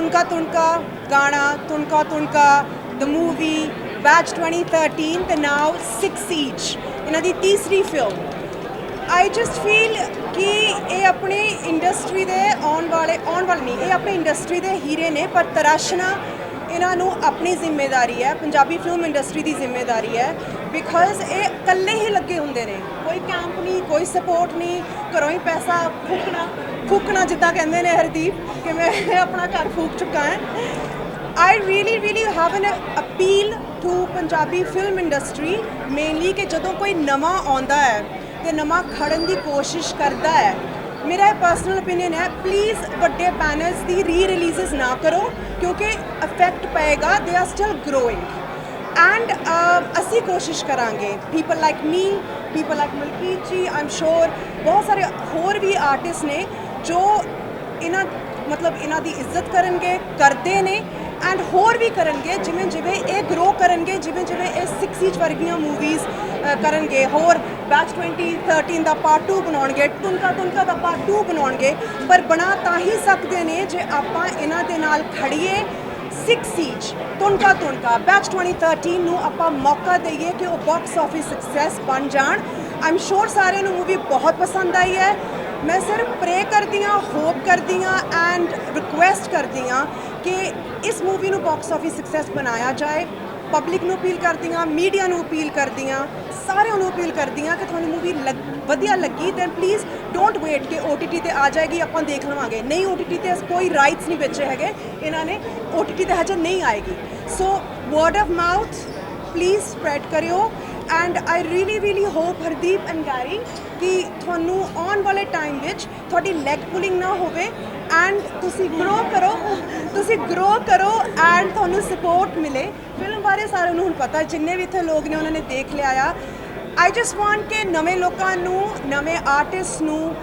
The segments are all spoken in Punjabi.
ਤੁਨਕਾ ਤੁਨਕਾ ਗਾਣਾ ਤੁਨਕਾ ਤੁਨਕਾ ਦ ਮੂਵੀ ਬੈਚ 2013 ਤੇ ਨਾਓ 6 ਈਚ ਇਹਨਾਂ ਦੀ ਤੀਸਰੀ ਫਿਲਮ ਆਈ ਜਸਟ ਫੀਲ ਕਿ ਇਹ ਆਪਣੇ ਇੰਡਸਟਰੀ ਦੇ ਆਉਣ ਵਾਲੇ ਆਉਣ ਵਾਲੇ ਨਹੀਂ ਇਹ ਆਪਣੀ ਇੰਡਸਟਰੀ ਦੇ ਹੀਰੇ ਨੇ ਪਰ ਤਰਾਸ਼ਣਾ ਇਹਨਾਂ ਨੂੰ ਆਪਣੀ ਜ਼ਿੰਮੇਵਾਰੀ ਹੈ ਪੰਜਾਬੀ ਫਿਲਮ ਇੰਡਸਟਰੀ ਦੀ ਜ਼ਿੰਮੇਵਾਰੀ ਹੈ ਬਿਕਾਜ਼ ਇਹ ਇਕੱਲੇ ਹੀ ਲੱਗੇ ਹੁੰਦੇ ਨੇ। ਕੋਈ ਕੈਂਪ ਨਹੀਂ, ਕੋਈ ਸਪੋਰਟ ਨਹੀਂ, ਘਰੋਂ ਹੀ ਪੈਸਾ ਫੂਕਣਾ ਫੂਕਣਾ ਜਿੱਦਾਂ ਕਹਿੰਦੇ ਨੇ ਹਰਦੀਪ, ਕਿ ਮੈਂ ਆਪਣਾ ਘਰ ਫੂਕ ਚੁੱਕਾ ਹਾਂ। I really really have an appeal to Punjabi film industry mainly ਕਿ ਜਦੋਂ ਕੋਈ ਨਵਾਂ ਆਉਂਦਾ ਹੈ ਤੇ ਨਵਾਂ ਖੜਨ ਦੀ ਕੋਸ਼ਿਸ਼ ਕਰਦਾ ਹੈ, ਮੇਰਾ ਇਹ ਪਰਸਨਲ opinion ਹੈ ਪਲੀਜ਼ ਵੱਡੇ ਬੈਨਰਸ ਦੀ ਰੀ ਰਿਲੀਜ਼ਸ ਨਾ ਕਰੋ, ਕਿਉਂਕਿ ਇਫੈਕਟ ਪਏਗਾ they are still growing and um, ਅਸੀਂ ਕੋਸ਼ਿਸ਼ ਕਰਾਂਗੇ। People like me people like Malkit ji ਆਮ ਸ਼ੋਰ ਬਹੁਤ ਸਾਰੇ ਹੋਰ ਵੀ ਆਰਟਿਸਟ ਨੇ ਜੋ ਇਹਨਾਂ, ਮਤਲਬ ਇਹਨਾਂ ਦੀ ਇੱਜ਼ਤ ਕਰਨਗੇ, ਕਰਦੇ ਨੇ ਐਂਡ ਹੋਰ ਵੀ ਕਰਨਗੇ, ਜਿਵੇਂ ਜਿਵੇਂ ਇਹ ਗਰੋ ਕਰਨਗੇ, ਜਿਵੇਂ ਜਿਵੇਂ ਇਹ 6 ਇੰਚ ਵਰਗੀਆਂ ਮੂਵੀਜ਼ ਕਰਨਗੇ। ਹੋਰ ਬੈਚ 2013 ਦਾ ਪਾਰਟ 2 ਬਣਾਉਣਗੇ ਤੁਨਕਾ ਤੁਨਕਾ ਦਾ ਪਾਰਟ 2 ਬਣਾਉਣਗੇ। ਪਰ ਬਣਾ ਤਾਂ ਹੀ ਸਕਦੇ ਨੇ ਜੇ ਆਪਾਂ ਇਹਨਾਂ ਦੇ ਨਾਲ ਖੜੀਏ 6 ਇੰਚ ਤੁਨਕਾ ਤੁਣਕਾ। ਬੈਚ 2013 ਨੂੰ ਆਪਾਂ ਮੌਕਾ ਦਈਏ ਕਿ ਉਹ ਬਾਕਸ ਆਫਿਸ ਸਕਸੈਸ ਬਣ ਜਾਣ। ਆਮ ਸ਼ੋਰ ਸਾਰਿਆਂ ਨੂੰ ਮੂਵੀ ਬਹੁਤ ਪਸੰਦ ਆਈ ਹੈ। ਮੈਂ ਸਿਰਫ ਪ੍ਰੇ ਕਰਦੀ ਹਾਂ ਹੋਪ ਕਰਦੀ ਹਾਂ ਐਂਡ ਰਿਕੁਐਸਟ ਕਰਦੀ ਹਾਂ ਕਿ ਇਸ ਮੂਵੀ ਨੂੰ ਬਾਕਸ ਆਫਿਸ ਸਕਸੈਸ ਬਣਾਇਆ ਜਾਏ। ਪਬਲਿਕ ਨੂੰ ਅਪੀਲ ਕਰਦੀ ਹਾਂ ਮੀਡੀਆ ਨੂੰ ਅਪੀਲ ਕਰਦੀ ਹਾਂ ਸਾਰਿਆਂ ਨੂੰ ਅਪੀਲ ਕਰਦੀ ਹਾਂ ਕਿ ਤੁਹਾਨੂੰ ਮੂਵੀ ਵਧੀਆ ਲੱਗੀ ਤਾਂ ਪਲੀਜ਼ ਡੋਂਟ ਵੇਟ ਕਿ OTT ਤੇ ਆ ਜਾਏਗੀ, ਆਪਾਂ ਦੇਖ ਲਵਾਂਗੇ। ਨਹੀਂ OTT ਤੇ ਕੋਈ ਰਾਈਟਸ ਨਹੀਂ ਵੇਚੇ ਹੈਗੇ। ਇਹਨਾਂ ਨੇ OTT ਤੇ ਹਜੇ ਨਹੀਂ ਆਏਗੀ। So word of mouth please spread ਕਰਿਓ। And I really really hope Hardeep and Garry ਕਿ ਤੁਹਾਨੂੰ ਆਉਣ ਵਾਲੇ ਟਾਈਮ ਵਿੱਚ ਤੁਹਾਡੀ ਲੈਗ ਪੁਲਿੰਗ ਨਾ ਹੋਵੇ ਐਂਡ ਤੁਸੀਂ ਗਰੋ ਕਰੋ ਤੁਸੀਂ ਗਰੋ ਕਰੋ ਐਂਡ ਤੁਹਾਨੂੰ ਸਪੋਰਟ ਮਿਲੇ ਫਿਲਮ ਬਾਰੇ ਸਾਰਿਆਂ ਨੂੰ ਹੁਣ ਪਤਾ ਜਿੰਨੇ ਵੀ ਇੱਥੇ ਲੋਕ ਨੇ ਉਹਨਾਂ ਨੇ ਦੇਖ ਲਿਆ ਆ ਆਈ ਜਸਟ ਵਾਂਟ ਕਿ ਨਵੇਂ ਲੋਕਾਂ ਨੂੰ ਨਵੇਂ ਆਰਟਿਸਟ ਨੂੰ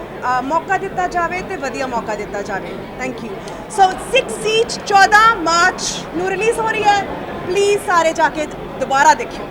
ਮੌਕਾ ਦਿੱਤਾ ਜਾਵੇ ਤੇ ਵਧੀਆ ਮੌਕਾ ਦਿੱਤਾ ਜਾਵੇ thank you so 6 seat 14 March ਨੂੰ ਰਿਲੀਜ਼ ਹੋ ਰਹੀ ਹੈ ਪਲੀਜ਼ ਸਾਰੇ ਜਾ ਕੇ ਦੁਬਾਰਾ ਦੇਖਿਓ